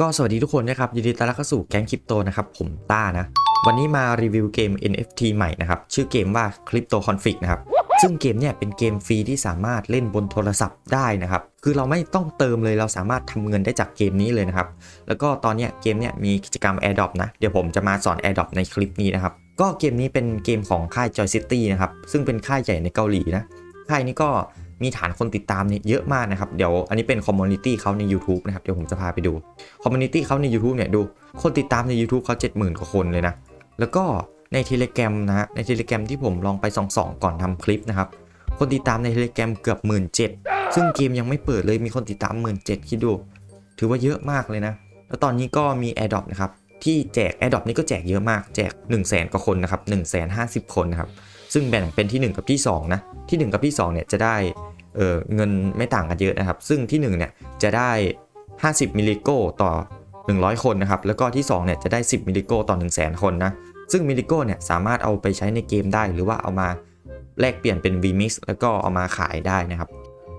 ก็สวัสดีทุกคนนะครับยินดีต้อนรับเข้าสู่แก๊งคริปโตนะครับผมต้านะ วันนี้มารีวิวเกม NFT ใหม่นะครับ ชื่อเกมว่า Crypto Config นะครับ ซึ่งเกมเนี่ยเป็นเกมฟรีที่สามารถเล่นบนโทรศัพท์ได้นะครับ คือเราไม่ต้องเติมเลยเราสามารถทำเงินได้จากเกมนี้เลยนะครับ แล้วก็ตอนเนี้ยเกมเนี่ยมีกิจกรรม AirDrop นะ เดี๋ยวผมจะมาสอน AirDrop ในคลิปนี้นะครับ ก็เกมนี้เป็นเกมของค่าย Joy City นะครับ ซึ่งเป็นค่ายใหญ่ในเกาหลีนะ ค่ายนี้ก็ มีฐานคนติดตามเนี่ยเยอะมากนะครับ เดี๋ยวอันนี้เป็นคอมมูนิตี้เขาใน YouTube นะครับ เดี๋ยวผมจะพาไปดูคอมมูนิตี้เขาใน YouTube เนี่ยดูคนติดตามใน YouTube เขา70,000 กว่าคนเลยนะ แล้วก็ใน Telegram นะฮะใน Telegram ที่ผมลองไปส่องๆก่อนทำคลิปนะครับ คนติดตามใน Telegram เกือบ1 7 0 0ซึ่งเกมยังไม่เปิดเลยมีคนติดตาม 1 7 0 0คิดดู ถือว่าเยอะมากเลยนะ แล้วตอนนี้ก็มี AirDrop นะครับที่แจก AirDrop นี่ก็แจกเยอะมากแจก 1 0 0 0 0 0กว่าคนนะครับ1 5 0 0คนนะครับ ซึ่งแบ่งเป็นที่ 1 กับที่2นะที่ 1 กับที่2เนี่ยจะได้เเงินไม่ต่างกันเยอะนะครับ ซึ่งที่1เนี่ยจะได้ 50 มิลลิโกต่อ 100 คนนะครับ แล้วก็ที่2เนี่ยจะได้ 10 มิลลิโกต่อ 1 0 0 0 0 0 คนนะ ซึ่งมิลลิโกเนี่ยสามารถเอาไปใช้ในเกมได้ หรือว่าเอามาแลกเปลี่ยนเป็น VMix แล้วก็เอามาขายได้นะครับ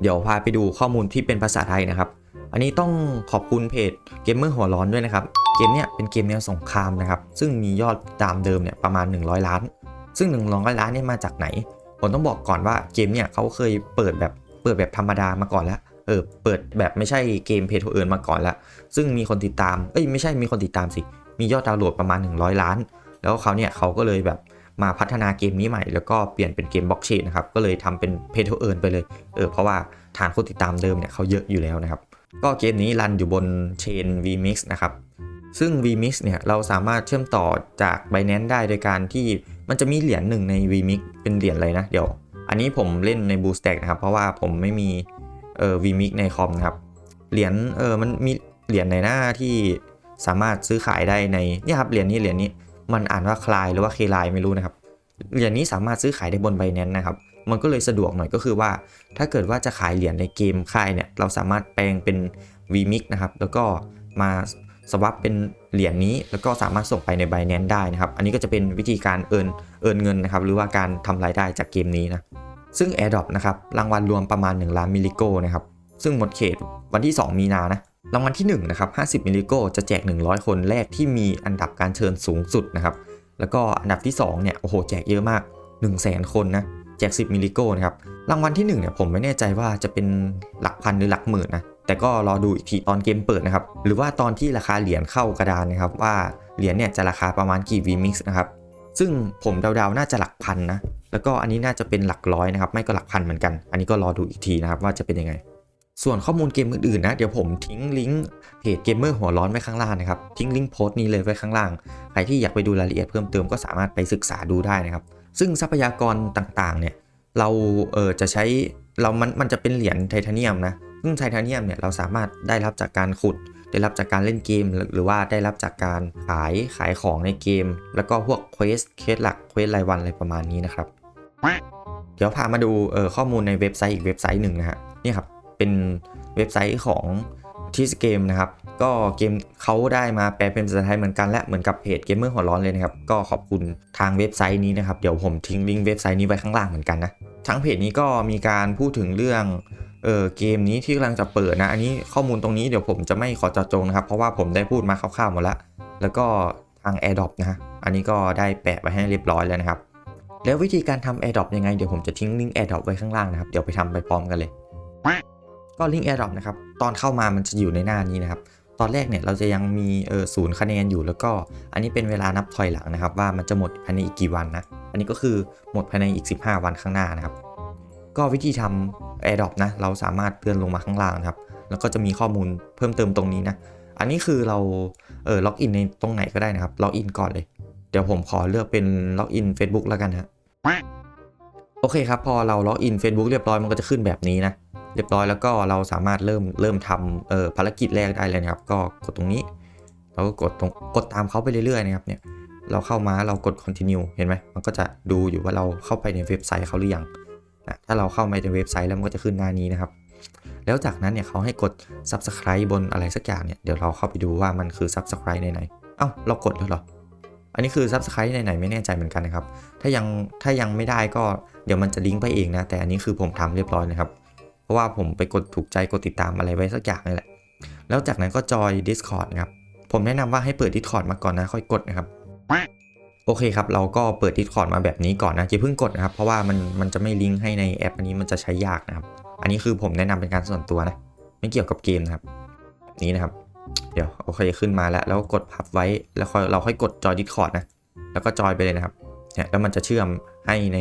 เดี๋ยวพาไปดูข้อมูลที่เป็นภาษาไทยนะครับ อันนี้ต้องขอบคุณเพจเกมเมอร์หัวร้อนด้วยนะครับ เกมเนี่ยเป็นเกมแนวสงครามนะครับ ซึ่งมียอดตามเดิมเนี่ยประมาณ 100 ล้าน ซึ่ง 100 ล้านเนี่ยมาจากไหน ผมต้องบอกก่อนว่าเกมเนี่ยเขาเคยเปิดแบบเปิดแบบธรรมดามาก่อนแล้วเออเปิดแบบไม่ใช่เกมเพย์ทูเอิร์นมาก่อนแล้วซึ่งมีคนติดตาม เอ้ยไม่ใช่มีคนติดตามสิ มียอดดาวน์โหลดประมาณ 100 ล้าน แล้วเขาเนี่ยเขาก็เลยแบบมาพัฒนาเกมนี้ใหม่ แล้วก็เปลี่ยนเป็นเกมบล็อกเชนนะครับ ก็เลยทำเป็นเพย์ทูเอิร์นไปเลย เออเพราะว่าฐานคนติดตามเดิมเนี่ยเขาเยอะอยู่แล้วนะครับ ก็เกมนี้รันอยู่บนเชน VMix นะครับ ซึ่ง VMix เนี่ยเราสามารถเชื่อมต่อจาก Binance ได้โดยการที่ มันจะมีเหรียญหนึ่งใน VMix เป็นเหรียญอะไรนะ เดี๋ยว อันนี้ผมเล่นใน b o o s t a c k นะครับ เพราะว่าผมไม่มีเอ่อ VMix ในคอมนะครับ เหรียญเออมันมีเหรียญในหน้าที่สามารถซื้อขายได้ในนี่ครับเหรียญนี้เหรียญนี้มันอ่านว่าคลายหรือว่าเคลายไม่รู้นะครับเหรียญนี้สามารถซื้อขายได้บน Binance นะครับ มันก็เลยสะดวกหน่อยก็คือว่า ถ้าเกิดว่าจะขายเหรียญในเกมค่ายเนี่ย เราสามารถแปลงเป็น VMix นะครับ แล้วก็มา สวับเป็นเหรียญนี้แล้วก็สามารถส่งไปใน Binance ได้นะครับ อันนี้ก็จะเป็นวิธีการเอินเอินเงินนะครับ หรือว่าการทำรายได้จากเกมนี้นะ ซึ่ง AirDrop นะครับ รางวัลรวมประมาณ 1 ล้านมิลลิโกนะครับ ซึ่งหมดเขตวันที่ 2 มีนานะ รางวัลที่1นะครับ50 มิลลิโกจะแจก 100 คนแรกที่มีอันดับการเชิญสูงสุดนะครับ แล้วก็อันดับที่2เนี่ย โอ้โห แจกเยอะมาก 1 0 0 0 0แคนนะ แจก 10 มิลลิโกนะครับ รางวัลที่1เนี่ยผมไม่แน่ใจว่าจะเป็นหลักพันหรือหลักหมื่นนะ แต่ก็รอดูอีกทีตอนเกมเปิดนะครับ หรือว่าตอนที่ราคาเหรียญเข้ากระดานนะครับ ว่าเหรียญเนี่ยจะราคาประมาณกี่ VMix นะครับ ซึ่งผมเดาๆน่าจะหลักพันนะ แล้วก็อันนี้น่าจะเป็นหลักร้อยนะครับ ไม่ก็หลักพันเหมือนกัน อันนี้ก็รอดูอีกทีนะครับว่าจะเป็นยังไง ส่วนข้อมูลเกมอื่นๆนะ เดี๋ยวผมทิ้งลิงก์เพจเกมเมอร์หัวร้อนไว้ข้างล่างนะครับ ทิ้งลิงก์โพสต์นี้เลยไว้ข้างล่าง ใครที่อยากไปดูรายละเอียดเพิ่มเติมก็สามารถไปศึกษาดูได้นะครับ ซึ่งทรัพยากรต่างๆ เนี่ย เราเออจะใช้เรามันมันจะเป็นเหรียญไทเทเนียมนะ ซึ่งไทเทเนียมเนี่ยเราสามารถได้รับจากการขุด ได้รับจากการเล่นเกม หรือว่าได้รับจากการขายขายของในเกม แล้วก็พวกเควสเคสหลักเควสรายวันอะไรประมาณนี้นะครับ เดี๋ยวพามาดูเออข้อมูลในเว็บไซต์อีกเว็บไซต์หนึ่งนะฮะนี่ครับเป็นเว็บไซต์ของทีสเกมนะครับ ก็เกมเขาได้มาแปลเป็นภาษาไทยเหมือนกันและเหมือนกับเพจเกมเมอร์หัวร้อนเลยนะครับ ก็ขอบคุณทางเว็บไซต์นี้นะครับ เดี๋ยวผมทิ้งลิงก์เว็บไซต์นี้ไว้ข้างล่างเหมือนกันนะ ทั้งเพจนี้ก็มีการพูดถึงเรื่อง เออเกมนี้ที่กำลังจะเปิดนะ อันนี้ข้อมูลตรงนี้เดี๋ยวผมจะไม่ขอเจาะจงนะครับ เพราะว่าผมได้พูดมาคร่าวๆหมดแล้ว แล้วก็ทาง AirDrop นะฮะอันนี้ก็ได้แปะไว้ให้เรียบร้อยแล้วนะครับ แล้ววิธีการทำ AirDrop ยังไงเดี๋ยวผมจะทิ้งลิงก์ AirDrop ไว้ข้างล่างนะครับ เดี๋ยวไปทำไปพร้อมกันเลย ก็ลิงก์ AirDrop นะครับ ตอนเข้ามามันจะอยู่ในหน้านี้นะครับ ตอนแรกเนี่ยเราจะยังมีเออศูนย์คะแนนอยู่ แล้วก็อันนี้เป็นเวลานับถอยหลังนะครับ ว่ามันจะหมดภายในอีกกี่วันนะ อันนี้ก็คือหมดภายในอีก 15 วันข้างหน้านะครับ ก็วิธีทำ AirDrop นะ เราสามารถเลื่อนลงมาข้างล่างนะครับ แล้วก็จะมีข้อมูลเพิ่มเติมตรงนี้นะ อันนี้คือเราเออล็อกอินในตรงไหนก็ได้นะครับ ล็อกอินก่อนเลย เดี๋ยวผมขอเลือกเป็นล็อกอิน Facebook แล้วกันฮะ โอเคครับ พอเราล็อกอิน Facebook เรียบร้อย มันก็จะขึ้นแบบนี้นะ เรียบร้อยแล้วก็เราสามารถเริ่มเริ่มทำเอ่อภารกิจแรกได้เลยนะครับ ก็กดตรงนี้ เราก็กดตรงกดตามเขาไปเรื่อยๆนะครับเนี่ย เราเข้ามาเรากด continue เห็นไหมมันก็จะดูอยู่ว่าเราเข้าไปในเว็บไซต์เขาหรือยัง นะถ้าเราเข้าไปในเว็บไซต์แล้วมันก็จะขึ้นหน้านี้นะครับ แล้วจากนั้นเนี่ยเขาให้กด subscribe บนอะไรสักอย่างเนี่ย เดี๋ยวเราเข้าไปดูว่ามันคือ subscribe ในไหนเอ้า เรากดแล้วหรอ อันนี้คือ subscribe ในไหนไม่แน่ใจเหมือนกันนะครับ ถ้ายังถ้ายังไม่ได้ก็เดี๋ยวมันจะลิงก์ไปเองนะ แต่อันนี้คือผมทำเรียบร้อยนะครับ เพราะว่าผมไปกดถูกใจกดติดตามอะไรไว้สักอย่างนี่แหละ แล้วจากนั้นก็จอย Discord นะครับ ผมแนะนำว่าให้เปิด Discord มาก่อนนะค่อยกดนะครับ โอเคครับ เราก็เปิด Discord มาแบบนี้ก่อนนะอย่าเพิ่งกดนะครับ เพราะว่ามันมันจะไม่ลิงก์ให้ในแอปอันนี้มันจะใช้ยากนะครับ อันนี้คือผมแนะนำเป็นการส่วนตัวนะ ไม่เกี่ยวกับเกมนะครับแบบนี้นะครับ เดี๋ยวโอเคขึ้นมาแล้ว แล้วกดพับไว้ แล้วค่อยเราค่อยกดจอย Discord นะ แล้วก็จอยไปเลยนะครับ เนี่ย แล้วมันจะเชื่อมให้ใน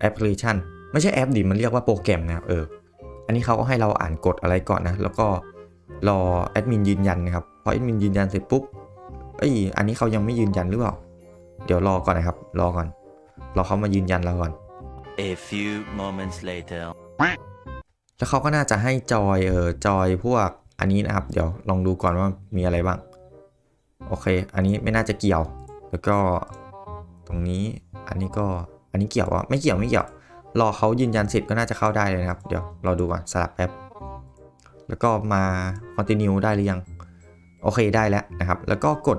แอปพลิเคชัน ไม่ใช่แอปดิมันเรียกว่าโปรแกรมนะครับ เออ อันนี้เขาก็ให้เราอ่านกฎอะไรก่อนนะ แล้วก็รอแอดมินยืนยันนะครับ พอแอดมินยืนยันเสร็จปุ๊บ เอ้ย อันนี้เขายังไม่ยืนยันหรือเปล่า เดี๋ยวรอก่อนนะครับ รอก่อน รอเขามายืนยันเราก่อน A few moments later. แล้วเขาก็น่าจะให้จอยเออจอยพวกอันนี้นะครับ เดี๋ยวลองดูก่อนว่ามีอะไรบ้าง โอเค อันนี้ไม่น่าจะเกี่ยว แล้วก็ตรงนี้อันนี้ก็อันนี้เกี่ยวอะไม่เกี่ยวไม่เกี่ยว รอเขายืนยันเสร็จก็น่าจะเข้าได้เลยนะครับ เดี๋ยวเราดูก่อนสลับแป๊บแล้วก็มา continue ได้หรือยัง โอเคได้แล้วนะครับ แล้วก็กด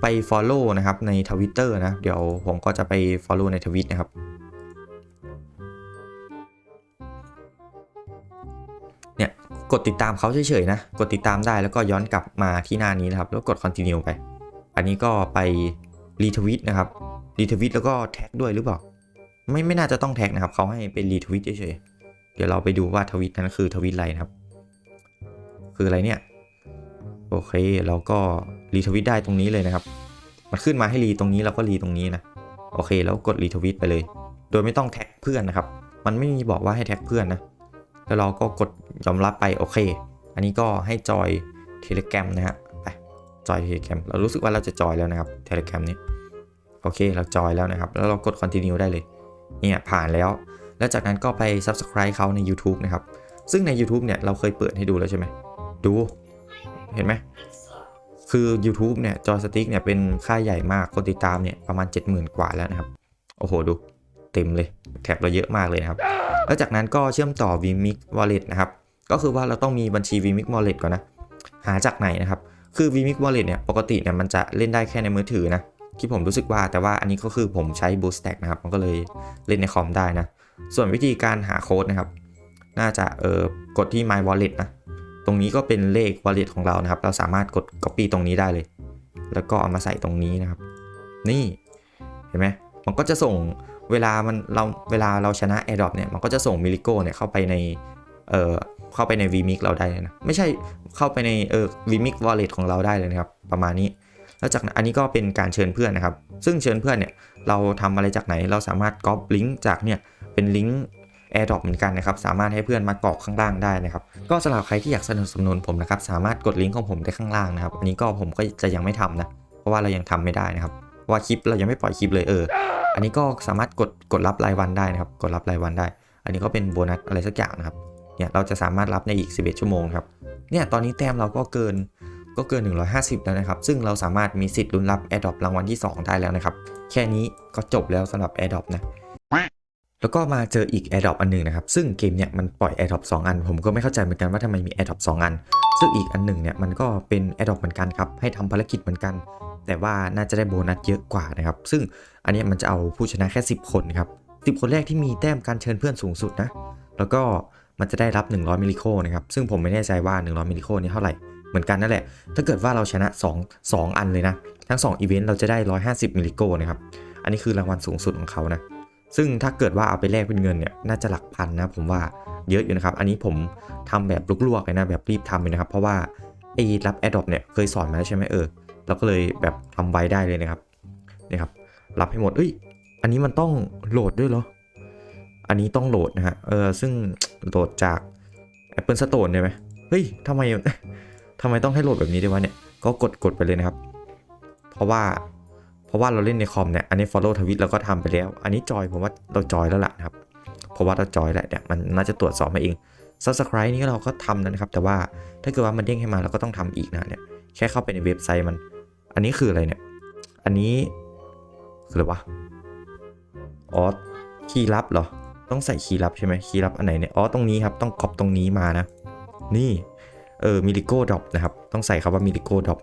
ไป follow นะครับใน Twitter นะ เดี๋ยวผมก็จะไป follow ในทวิตนะครับ เนี่ย กดติดตามเขาเฉยๆนะ กดติดตามได้แล้วก็ย้อนกลับมาที่หน้านี้นะครับ แล้วกด continue ไป อันนี้ก็ไปรีทวิตนะครับรีทวิตแล้วก็แท็กด้วยหรือเปล่า ไม่ไม่น่าจะต้องแท็กนะครับเขาให้เป็นรีทวิตเฉยๆเดี๋ยวเราไปดูว่าทวิตนั้นคือทวิตอะไรนะครับ คืออะไรเนี่ย โอเค เราก็ รีทวิตได้ตรงนี้เลยนะครับ มันขึ้นมาให้รีตรงนี้เราก็รีตรงนี้นะ โอเค แล้วกดรีทวิตไปเลย โดยไม่ต้องแท็กเพื่อนนะครับ มันไม่มีบอกว่าให้แท็กเพื่อนนะ แล้วเราก็กดยอมรับไปโอเค อันนี้ก็ให้จอยเทเล g กรมนะฮะ ไปจอยเทเล g กรมเรารู้สึกว่าเราจะจอยแล้วนะครับเทเล g กรมนี้โอเค เราจอยแล้วนะครับ แล้วเรากด continue ได้เลย เนี่ย ผ่านแล้ว แล้วจากนั้นก็ไป subscribe เขาใน YouTube นะครับ ซึ่งใน YouTube เนี่ย เราเคยเปิดให้ดูแล้วใช่ไหม ดู เห็นไหม คือ YouTube เนี่ยจอสติ๊กเนี่ยเป็นค่ายใหญ่มากคนติดตามเนี่ยประมาณ 70,000 กว่าแล้วนะครับ โอ้โหดู เต็มเลยแท็บเราเยอะมากเลยนะครับ แล้วจากนั้นก็เชื่อมต่อ vmix wallet นะครับ ก็คือว่าเราต้องมีบัญชี vmix wallet ก่อนนะ หาจากไหนนะครับ คือ vmix wallet เนี่ยปกติเนี่ยมันจะเล่นได้แค่ในมือถือนะที่ผมรู้สึกว่าแต่ว่าอันนี้ก็คือผมใช้ bootstack นะครับ มันก็เลยเล่นในคอมได้นะ ส่วนวิธีการหาโค้ดนะครับ น่าจะเออกดที่ my wallet นะ ตรงนี้ก็เป็นเลข wallet ของเรานะครับ เราสามารถกด copy ตรงนี้ได้เลย แล้วก็เอามาใส่ตรงนี้นะครับ นี่เห็นไหมมันก็จะส่งเวลามันเราเวลาเราชนะ air drop เนี่ยมันก็จะส่งมิลิโกเนี่ยเข้าไปในเอ่อเข้าไปใน vmix เราได้เลยนะไม่ใช่เข้าไปในเออ vmix wallet ของเราได้เลยนะครับ ประมาณนี้แล้วจากนั้นอันนี้ก็เป็นการเชิญเพื่อนนะครับ ซึ่งเชิญเพื่อนเนี่ยเราทำอะไรจากไหนเราสามารถก๊อปลิงก์จากเนี่ยเป็นลิงก์ AirDrop เหมือนกันนะครับ สามารถให้เพื่อนมากรอกข้างล่างได้นะครับ ก็สำหรับใครที่อยากสนับสนุนผมนะครับ สามารถกดลิงก์ของผมได้ข้างล่างนะครับ อันนี้ก็ผมก็จะยังไม่ทำนะ เพราะว่าเรายังทำไม่ได้นะครับ ว่าคลิปเรายังไม่ปล่อยคลิปเลยเออ อันนี้ก็สามารถกดกดรับรายวันได้นะครับ กดรับรายวันได้ อันนี้ก็เป็นโบนัสอะไรสักอย่างนะครับ เนี่ยเราจะสามารถรับในอีก 11 ชั่วโมงครับ เนี่ยตอนนี้แต้มเราก็เกินก็เกิน 150 แล้วนะครับ ซึ่งเราสามารถมีสิทธิ์ลุ้นรับ AirDrop รางวัลที่ 2 ได้แล้วนะครับ แค่นี้ก็จบแล้วสำหรับ AirDrop นะ แล้วก็มาเจออีก AirDrop อันหนึ่งนะครับ ซึ่งเกมเนี่ยมันปล่อย AirDrop 2 อัน ผมก็ไม่เข้าใจเหมือนกันว่าทำไมมี AirDrop 2 อัน ซึ่งอีกอันหนึ่งเนี่ยมันก็เป็น AirDrop เหมือนกันครับ ให้ทำภารกิจเหมือนกัน แต่ว่าน่าจะได้โบนัสเยอะกว่านะครับ ซึ่งอันนี้มันจะเอาผู้ชนะแค่ 10 คนครับ10 คนแรกที่มีแต้มการเชิญเพื่อนสูงสุดนะ แล้วก็มันจะได้รับ 100 มิลลิโคนะครับ ซึ่งผมไม่แน่ใจว่า 100 มิลลิโคนี่เท่าไหร่ เหมือนกันนั่นแหละ ถ้าเกิดว่าเราชนะ 2 2 อันเลยนะ ทั้ง2อีเวนต์เราจะได้ 150 มิลลิโคนะครับ อันนี้คือรางวัลสูงสุดของเขานะ ซึ่งถ้าเกิดว่าเอาไปแลกเป็นเงินเนี่ยน่าจะหลักพันนะผมว่าเยอะอยู่นะครับ อันนี้ผมทำแบบลวกๆเลยนะแบบรีบทำเลยนะครับ เพราะว่าไอ้รับ a อ d o p เนี่ยเคยสอนมาแล้วใช่ไหมเออเราก็เลยแบบทำไว้ได้เลยนะครับนี่ครับรับให้หมดเอ้ยอันนี้มันต้องโหลดด้วยเหรออันนี้ต้องโหลดนะฮะเออซึ่งโหลดจาก Apple Store ได้ไหมเฮ้ยทำไมทำไมต้องให้โหลดแบบนี้ด้วยวะเนี่ยก็กดกดไปเลยนะครับ เพราะว่า เพราะว่าเราเล่นในคอมเนี่ยอันนี้ follow ทวิตเราก็ทำไปแล้ว อันนี้จอยผมว่าเราจอยแล้วล่ะนะครับเพราะว่าเราจอยแหละเนี่ยมันน่าจะตรวจสอบมาเอง subscribe นี่เราก็ทำนะครับ แต่ว่าถ้าเกิดว่ามันเด้งให้มาเราก็ต้องทำอีกนะเนี่ยแค่เข้าไปในเว็บไซต์มัน อันนี้คืออะไรเนี่ย อันนี้คืออะไรวะอ๋อคีย์ลับเหรอ ต้องใส่คีย์ลับใช่ไหมคีย์ลับอันไหนเนี่ย อ๋อ ตรงนี้ครับ ต้องคอปตรงนี้มานะ นี่ เออ มิลิโก้ดรอปนะครับ ต้องใส่คำว่ามิลิโก้ดรอป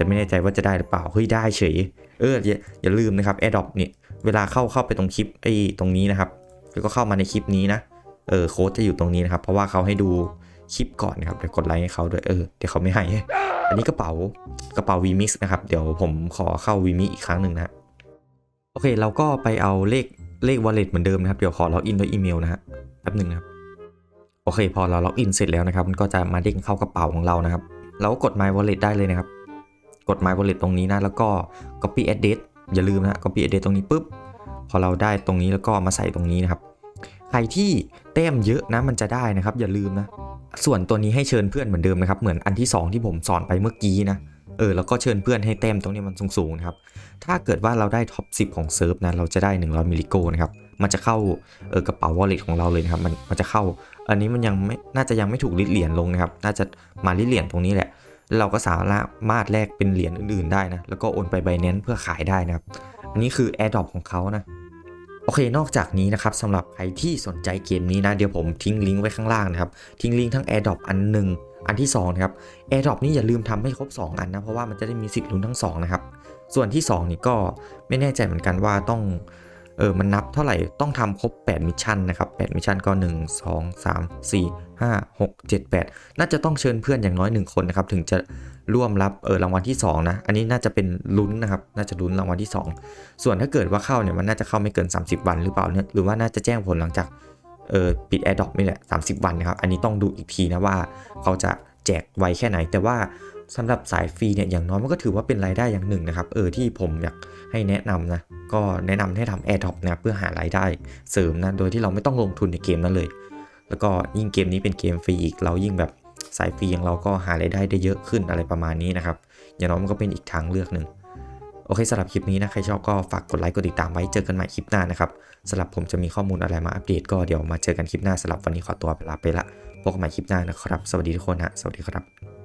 แต่ไม่แน่ใจว่าจะได้หรือเปล่า เฮ้ยได้เฉย เอออย่าอย่าลืมนะครับแอดดอปนี่ยเวลาเข้าเข้าไปตรงคลิปไอ้ตรงนี้นะครับ แล้วก็เข้ามาในคลิปนี้นะ เออโค้ดจะอยู่ตรงนี้นะครับ เพราะว่าเขาให้ดูคลิปก่อนนะครับเดี๋ยวกดไลค์ให้เขาด้วย เออเดี๋ยวเขาไม่ให้ อันนี้กระเป๋ากระเป๋า VMix นะครับ เดี๋ยวผมขอเข้า VMix อีกครั้งหนึ่งนะโอเคเราก็ไปเอาเลขเลข wallet เหมือนเดิมนะครับ เดี๋ยวขอล็อกอินด้วยอีเมลนะฮะแป๊บหนึ่งนะครับ โอเค พอเราล็อกอินเสร็จแล้วนะครับ มันก็จะมาเด้งเข้ากระเป๋าของเรานะครับ เรากด My Wallet ได้เลยนะครับ กด My Wallet ตรงนี้นะ แล้วก็ Copy Address อย่าลืมนะ Copy Address ตรงนี้ปุ๊บ พอเราได้ตรงนี้แล้วก็มาใส่ตรงนี้นะครับ ใครที่แต้มเยอะนะมันจะได้นะครับ อย่าลืมนะ ส่วนตัวนี้ให้เชิญเพื่อนเหมือนเดิมนะครับ เหมือนอันที่ 2 ที่ผมสอนไปเมื่อกี้นะ เออ แล้วก็เชิญเพื่อนให้แต้มตรงนี้มันสูงๆนะครับ ถ้าเกิดว่าเราได้ท็อป 10 ของเซิร์ฟนะ เราจะได้ 100มิลลิโกนะครับมันจะเข้าเออกระเป๋า wallet ของเราเลยนะครับมันมันจะเข้า อันนี้มันยังไม่น่าจะยังไม่ถูกลิดเหรียญลงนะครับ น่าจะมาลิดเหรียญตรงนี้แหละ เราก็สามารถแลกเป็นเหรียญอื่นๆได้นะ แล้วก็โอนไป Binance เพื่อขายได้นะครับ อันนี้คือ AirDrop ของเขานะ โอเคนอกจากนี้นะครับสำหรับใครที่สนใจเกมนี้นะ เดี๋ยวผมทิ้งลิงก์ไว้ข้างล่างนะครับ ทิ้งลิงก์ทั้ง AirDrop อันหนึ่งอันที่2นะครับ AirDrop นี่อย่าลืมทำให้ครบ 2 อันนะ เพราะว่ามันจะได้มีสิทธิ์ลุ้นทั้ง 2 นะครับ ส่วนที่ 2 นี่ก็ไม่แน่ใจเหมือนกันว่าต้อง เออมันนับเท่าไหร่ต้องทำครบ 8 มิชชั่นนะครับ 8 มิชชั่นก็ 1 2 3 4 5 6 7 8 น่าจะต้องเชิญเพื่อนอย่างน้อย 1 คนนะครับ ถึงจะร่วมรับเออรางวัลที่ 2 นะ อันนี้น่าจะเป็นลุ้นนะครับ น่าจะลุ้นรางวัลที่ 2 ส่วนถ้าเกิดว่าเข้าเนี่ยมันน่าจะเข้าไม่เกิน 30 วันหรือเปล่าเนี่ยหรือว่าน่าจะแจ้งผลหลังจากเออปิด AirDrop นี่แหละ30 วันนะครับ อันนี้ต้องดูอีกทีนะว่าเขาจะแจกไวแค่ไหนแต่ว่า สำหรับสายฟรีเนี่ยอย่างน้อยมันก็ถือว่าเป็นรายได้อย่างหนึ่งนะครับเออที่ผมอยากให้แนะนำนะก็แนะนำให้ทำ AirDrop นะเพื่อหารายได้เสริมนะโดยที่เราไม่ต้องลงทุนในเกมนั้นเลย แล้วก็ยิ่งเกมนี้เป็นเกมฟรีอีกเรายิ่งแบบสายฟรีอย่างเราก็หารายได้ได้เยอะขึ้นอะไรประมาณนี้นะครับอย่างน้อยมันก็เป็นอีกทางเลือกหนึ่งโอเคสำหรับคลิปนี้นะใครชอบก็ฝากกดไลค์กดติดตามไว้เจอกันใหม่คลิปหน้านะครับสำหรับผมจะมีข้อมูลอะไรมาอัปเดตก็เดี๋ยวมาเจอกันคลิปหน้าสำหรับวันนี้ขอตัวไปลาไปละพบกันใหม่คลิปหน้านะครับ สวัสดีทุกคนฮะสวัสดีครับ